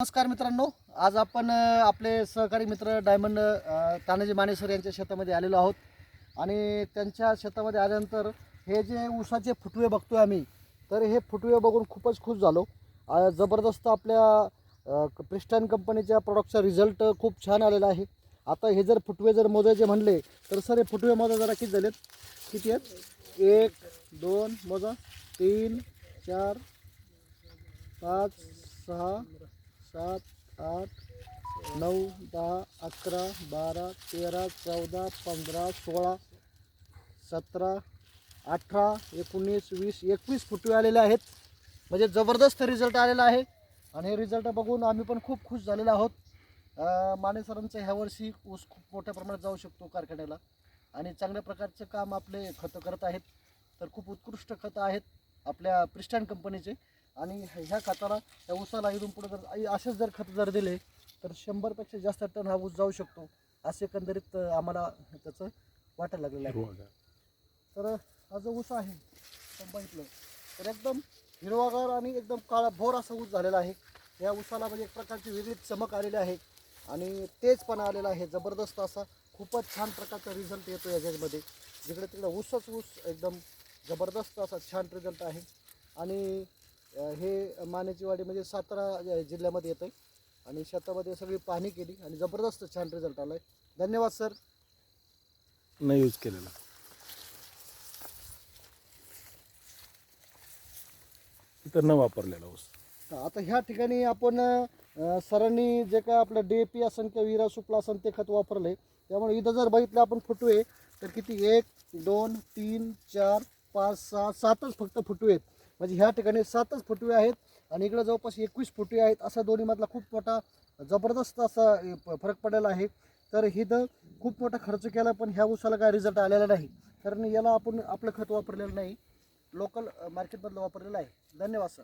नमस्कार मित्रांनो आज आपण आपले सहकारी मित्र डायमंड तानाजी मानेसर यांच्या शेतामध्ये आलेलो आहोत. आणि त्यांच्या शेतामध्ये आल्यानंतर हे जे ऊसाचे फुटवे बघतोय आम्ही तर हे फुटवे बघून खूपच खुश झालो. जबरदस्त आपल्या अ, प्रिस्टन कंपनीच्या प्रॉडक्टचा रिझल्ट खूप छान आलेला आहे. आता हे जर फुटवे जर मोजायचे म्हणले तर सर हे फुटवे मोजा जरा किती झालेत? किती आहेत? एक दोन मोजा. तीन चार पाच सहा सात आठ नऊ दहा अकरा बारा तेरा चौदा पंधरा सोळा सतरा अठरा एकोणीस वीस एकवीस फुटवे आलेले आहेत. म्हणजे जबरदस्त रिझल्ट आलेला आहे. आणि हे रिझल्ट बघून आम्ही पण खूप खुश झालेलो आहोत. माने सरांचं ह्यावर्षी ऊस खूप मोठ्या प्रमाणात जाऊ शकतो कारखान्याला. आणि चांगल्या प्रकारचं काम आपले खतं करत आहेत. तर खूप उत्कृष्ट खतं आहेत आपल्या प्रिस्टॅन कंपनीचे आणि ह्या खताला त्या ऊसाला इथून पुढे जर आई- असेच जर खत जर दिले तर शंभरपेक्षा जास्त टन हा ऊस जाऊ शकतो असे एकंदरीत आम्हाला त्याचं वाटायला लागलेलं आहे. तर हा जो ऊस आहे बघितलं तर एकदम हिरवागार आणि एकदम काळा भोर असा ऊस झालेला आहे. या ऊसाला म्हणजे एक प्रकारची वेगळी चमक आलेली आहे आणि तेजपणा आलेला आहे जबरदस्त असा खूपच छान प्रकारचा रिझल्ट येतो याच्यामध्ये. जिकडे तिकडे ऊसच ऊस एकदम जबरदस्त असा छान रिझल्ट आहे. आणि हे मानेची वाडी म्हणजे सातारा जिल्ह्यामध्ये येतं आहे आणि शेतामध्ये सगळी पाहणी केली आणि जबरदस्त छान रिझल्ट आला आहे धन्यवाद सर. नाही यूज केलेला. इतर न वापरलेला ऊस आता ह्या ठिकाणी आपण सरांनी जे काय आपलं डी ए पी असन किंवा विरा सुपला असन ते खत वापरले त्यामुळे इथं जर बघितलं आपण फुटवे तर किती एक दोन तीन चार पाच सहा सातच फक्त फुटवे आहेत. म्हणजे ह्या ठिकाणी सातच फुटवे आहेत आणि इकडं जवळपास एकवीस फुटवे आहेत. असा दोन्हीमधला खूप मोठा जबरदस्त असा फरक पडलेला आहे. तर हिथं खूप मोठा खर्च केला पण ह्या उसाला काय रिझल्ट आलेला नाही. कारण याला आपण आपलं खत वापरलेलं नाही. लोकल मार्केटमधलं वापरलेलं आहे. धन्यवाद सर